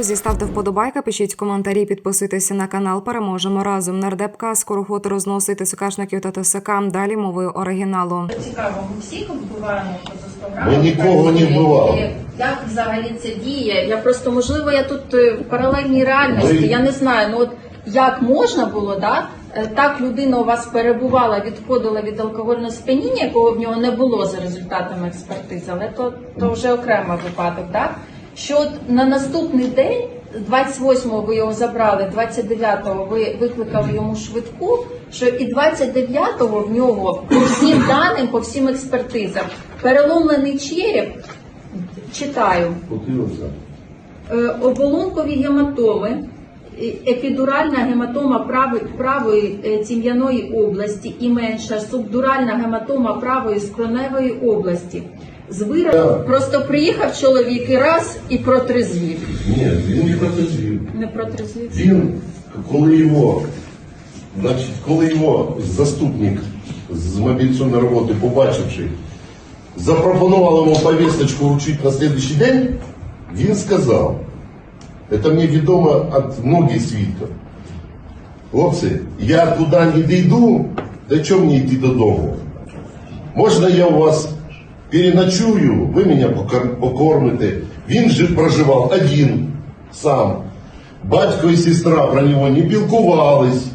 Друзі, ставте вподобайка, пишіть коментарі, підписуйтеся на канал. Переможемо разом. Нардепка скороход розносити сукашників та ТСК. Далі мовою оригіналу. Цікаво, ми всіх вбиваємо Ми нікого не вбивали. Як взагалі це діє? Я просто можливо я тут е, в паралельній реальності. Ми- Я не знаю. Ну от як можна було, да? е, Так людина у вас перебувала, відходила від алкогольного сп'яніння, якого в нього не було за результатами експертизи, але то, то вже окремий випадок, да? Що от на наступний день, 28-го ви його забрали, 29-го ви викликали йому швидку, що і 29-го в нього по всім даним, по всім експертизам, переломлений череп, читаю, Е, оболонкові гематоми, епідуральна гематома прави- правої е, тім'яної області і менша субдуральна гематома правої скроневої області. З виразу Так. просто приїхав чоловік і раз і протрезвів. Ні, він не протезвів. Не протрезвів. Він, коли його, значить, коли його заступник з мобілізаційної роботи, побачивши, запропонував йому повісточку вручити на слідчий день, він сказав, це мені відомо від многих свідків. Хлопці, я туди не дійду, та чому мені йти додому? Можна я у вас переночую, вы меня покормите. Він же проживав один сам. Батько і сестра про нього не пілкувались.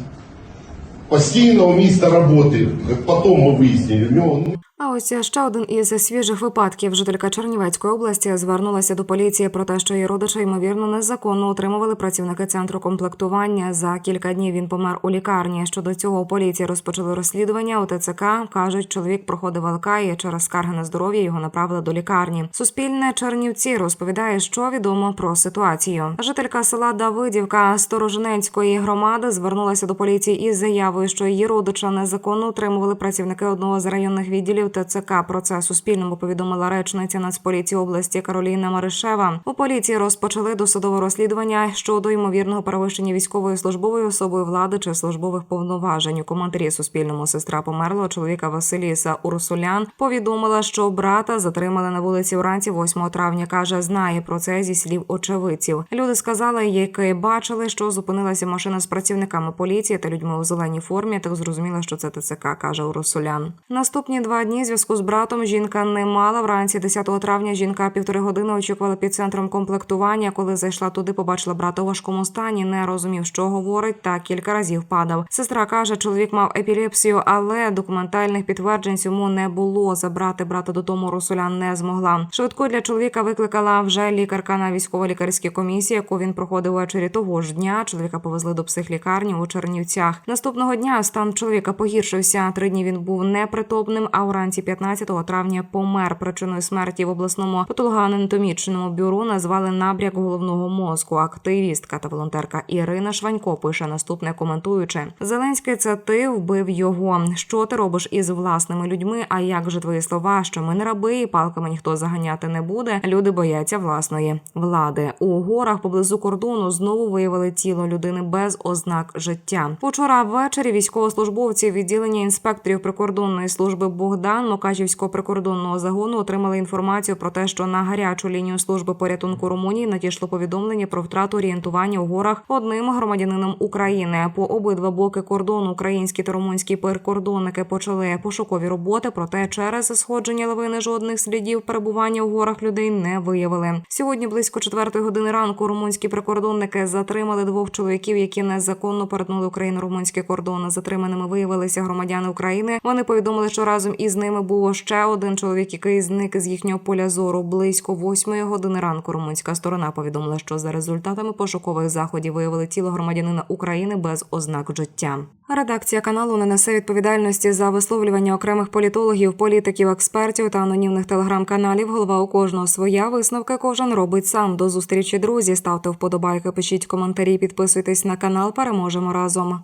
Постійного місця роботи, як потім ми вияснили, А ось ще один із свіжих випадків. Жителька Чернівецької області звернулася до поліції про те, що її родича ймовірно незаконно утримували працівники центру комплектування. За кілька днів він помер у лікарні. Щодо цього у поліції розпочали розслідування. У ТЦК кажуть, чоловік проходив ЛК і через скарги на здоров'я його направили до лікарні. Суспільне Чернівці розповідає, що відомо про ситуацію. Жителька села Давидівка Сторожинецької громади звернулася до поліції із заявою, що її родича незаконно утримували працівники одного з районних відділів ТЦК. Про це Суспільному повідомила речниця Нацполіції області Кароліна Маришева. У поліції розпочали досудове розслідування щодо ймовірного перевищення військовою службовою особою влади чи службових повноважень. У коментарі Суспільному сестра померлого чоловіка Василіса Урсулян повідомила, що брата затримали на вулиці вранці 8 травня. каже, знає про це зі слів очевидців. Люди сказали, які бачили, що зупинилася машина з працівниками поліції та людьми у зеленій формі. Так зрозуміло, що це ТЦК, каже Урсулян. Наступні два дні зв'язку з братом жінка не мала. Вранці 10 травня жінка півтори години очікувала під центром комплектування. Коли зайшла туди, побачила брата у важкому стані, не розумів, що говорить, та кілька разів падав. Сестра каже, чоловік мав епілепсію, але документальних підтверджень цьому не було. Забрати брата додому Русулян не змогла. Швидко для чоловіка викликала вже лікарка на військово-лікарській комісії, яку він проходив ввечері того ж дня. Чоловіка повезли до психлікарні у Чернівцях. Наступного дня стан чоловіка погіршився. Три дні він був непритомним, а уранці 15 травня помер. Причиною смерті в обласному патологоанатомічному бюро назвали набряк головного мозку. Активістка та волонтерка Ірина Шванько пише наступне, коментуючи: Зеленський, це ти вбив його. Що ти робиш із власними людьми? А як же твої слова, що ми не раби і палками ніхто заганяти не буде? Люди бояться власної влади. У горах поблизу кордону знову виявили тіло людини без ознак життя. Вчора ввечері військовослужбовці відділення інспекторів прикордонної служби Богдан Мокачівського прикордонного загону отримали інформацію про те, що на гарячу лінію служби порятунку Румунії надійшло повідомлення про втрату орієнтування у горах одним громадянином України. По обидва боки кордону українські та румунські прикордонники почали пошукові роботи. Проте через сходження лавини жодних слідів перебування у горах людей не виявили. Сьогодні близько четвертої години ранку румунські прикордонники затримали двох чоловіків, які незаконно перетнули україно-румунський кордон. Затриманими виявилися громадяни України. Вони повідомили, що разом із ними був ще один чоловік, який зник з їхнього поля зору. Близько восьмої години ранку румунська сторона повідомила, що за результатами пошукових заходів виявили тіло громадянина України без ознак життя. Редакція каналу не несе відповідальності за висловлювання окремих політологів, політиків, експертів та анонімних телеграм-каналів. Голова у кожного своя висновки кожен робить сам. До зустрічі, друзі. Ставте вподобайки, пишіть коментарі, підписуйтесь на канал. Переможемо разом.